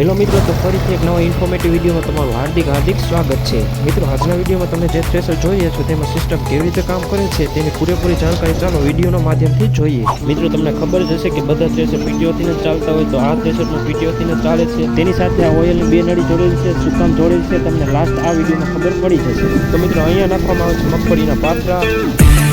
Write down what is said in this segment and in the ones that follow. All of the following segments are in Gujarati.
હેલો મિત્રો, તો ફરીથી એક નવા ઇન્ફોર્મેટિવ વિડીયોમાં તમારું હાર્દિક હાર્દિક સ્વાગત છે. મિત્રો, આજના વિડીયોમાં તમે જે થ્રેસર જોઈએ છો, તેમાં સિસ્ટમ કેવી રીતે કામ કરે છે, તેની પૂરેપૂરી જાણકારી ચાલો વિડીયોના માધ્યમથી જોઈએ. મિત્રો, તમને ખબર જ હશે કે બધા થ્રેસર પીટીઓથી જ ચાલતા હોય તો આ થ્રેસરનું પીટીઓથી જ ચાલે છે. તેની સાથે આ ઓઇલની બે નળી જોડેલ છે, સુકામ કામ જોડેલ છે, તમને લાસ્ટ આ વિડીયોમાં ખબર પડી જશે. તો મિત્રો, અહીંયા નાખવામાં આવે છે મગફળીના પાત્રા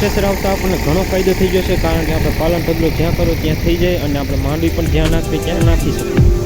આ આવતા આપણને ઘણો ફાયદો થઈ જશે કારણ કે આપણે પાલન પગલું જ્યાં કરો ત્યાં થઈ જાય અને આપણે માંડવી પણ જ્યાં નાખવી ત્યાં નાખી શકીએ.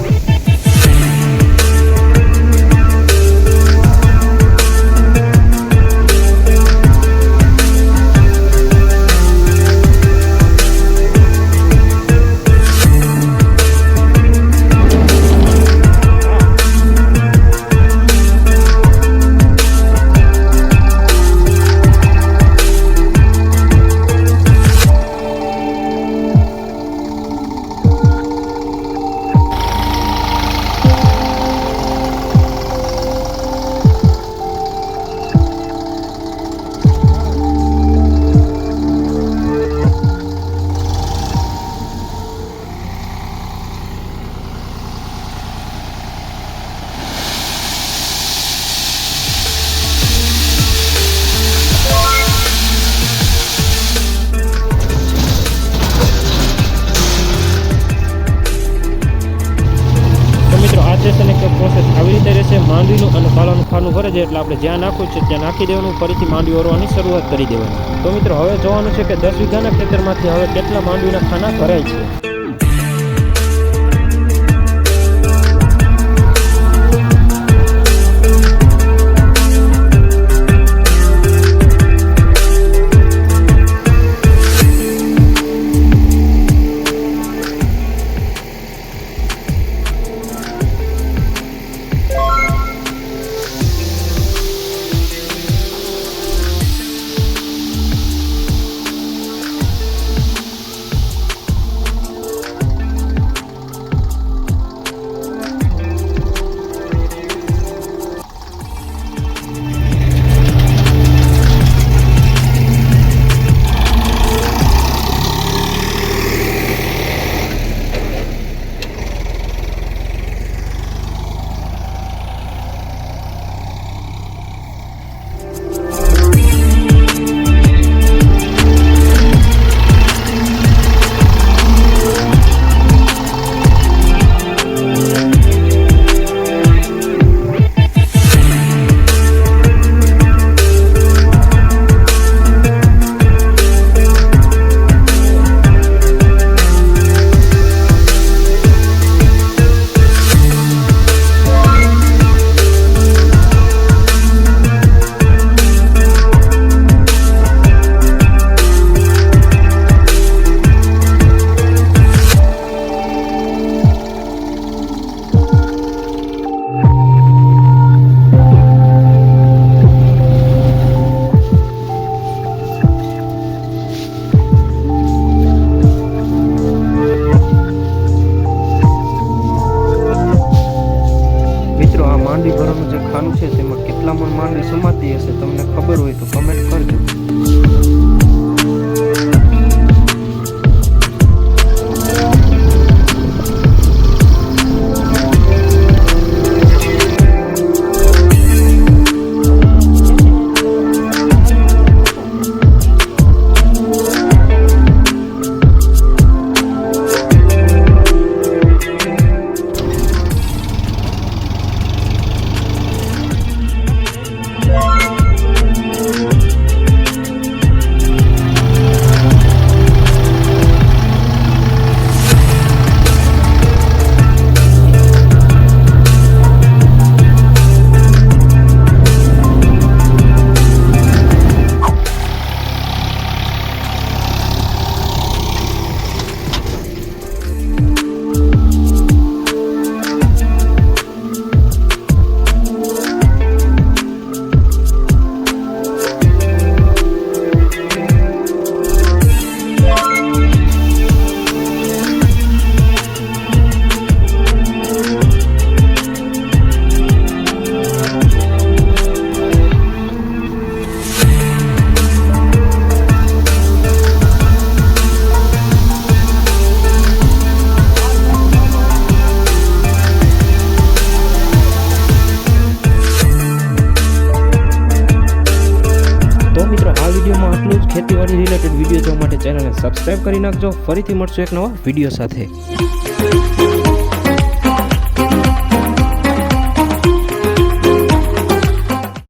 મિત્રો આ પ્રોસેસ આવી રીતે રહેશે. માંડવીનું અને પાલાનું ખાનું ભરે છે એટલે આપણે જ્યાં નાખવું છે ત્યાં નાખી દેવાનું. ફરીથી માંડવી ઓરવાની શરૂઆત કરી દેવાની. તો મિત્રો, હવે જોવાનું છે કે દસ વીઘાના ખેતરમાંથી હવે કેટલા માંડવીના ખાના ભરાય છે? માંડી ભરવાનું જે ખાનું છે તેમાં કેટલા મણ માંડવી સમાતી હશે, તમને ખબર હોય તો કમેન્ટ કરજો. વિડીયોમાં આટલું જ ખેતીવાડી રિલેટેડ વીડિયો જોવા માટે ચેનલને સબસ્ક્રાઈબ કરી નાખજો. ફરીથી મળશું એક નવા વીડિયો સાથે.